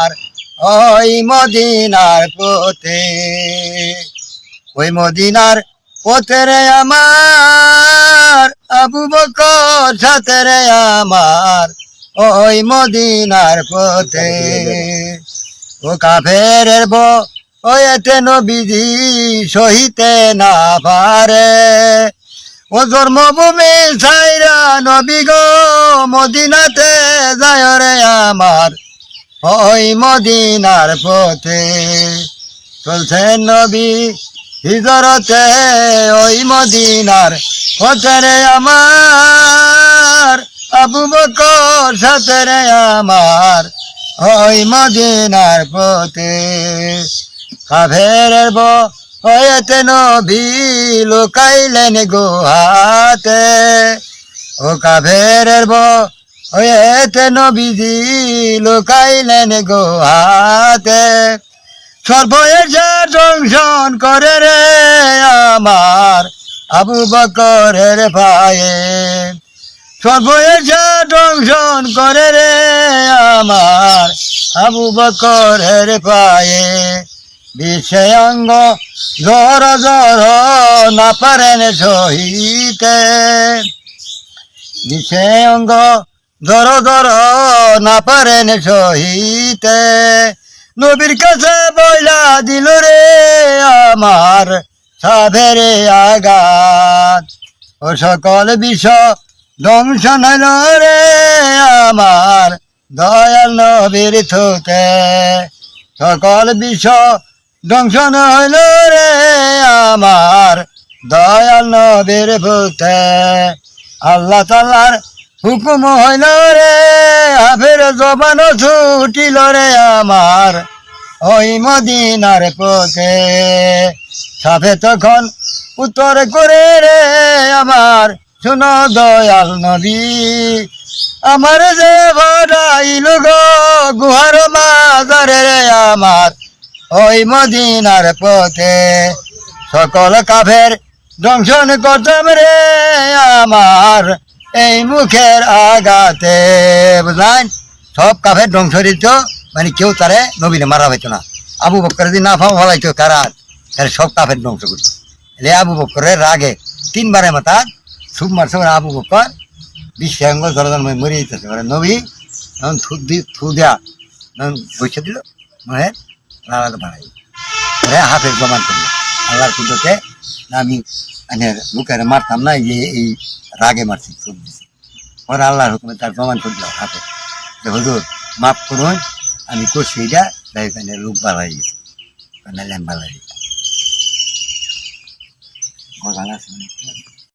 আর ওই মদিনার পথে। ওই মদিনার পথে রে আমার, আবু বকর সাথে রে আমার, ওই মদিনার পথে। ও কাফের বো ওয়েতে নবীজি সহিতে না পারে। ও জন্মভূমি সাইরা নবী গো, মদিনাতে যায় রে আমার। ওই মদিনার পথে চলছে নবী হিজরতে, ওই মদিনার পথে রে আমার, আবু বকর সাথে রে আমার, ওই মদিনার পথে। কাভের বো হয়েতে নবী লুকাইলেন গুহাতে, ও কাভের বো হয়েতে নবীজি লুকাইলেন গুহাতে। সর্বয়েশা দংশন করে রে আমার আবু বকরের ভাইয়ে সর্বয়েশা দংশন করে রে আমার আবু বকরের পায়ে। বিষয়াঙ্গ জর জর না পারেন সহিতে। বিষয়াঙ্গ জর জর না পারেন সহিতে। নবীর কাছে বইলা দিল রে আমার সাভেরে আগাত ও সকল বিষ ধ্বংস নইল রে আমার দয়াল নবীর থুতে। সকল বিষ ধ্বংস হইল রে আমার দয়াল নবীর ভূতে। আল্লাহ তাল্লার হুকুম হইল রে, হাফের জবান ছুটিল রে আমার। ওই মদিনার পথে সাফে তখন উত্তর করে রে আমার, শুনো দয়াল নবী, আমার যে ভরাইল গো গুহার মাজারে রে আমার, ওই মদিনার পথে সকল কাফের দংশন করতাম রে আমার। এই মুখের আগাতে বুঝলেন? সব কাফের ধ্বংস দিত মানে কেউ তারে নবীনে মারা হইতো না। আবু বক্কর যদি না ফাও হলাইতো কারা তাহলে সব কাফের ধ্বংস করতো। এলে আবু বক্করের রাগে তিনবারে মাথা সুপ মারছে আবু বক্কর। বিশ্বাঙ্গ জলজন মরে যেতেছে। ওরা নবী, তখন থু দি, থু দেয়া, তখন বসে দিল মানে লালাতে বাড়াই হাফের জমান করল, আল্লাহর কুদরতে আমি মানে লোকের মারতাম না যে এই রাগে মারছি থুপ দিছি। পরে আল্লাহর হুকুমে তার জমান করে হাফে যে হুজুর, মাফ করুন, আমি করছি এটা তাই এখানে লোক বাড়াই গেছে। নাহলে আমি গেছি। গজাল আছে অনেক।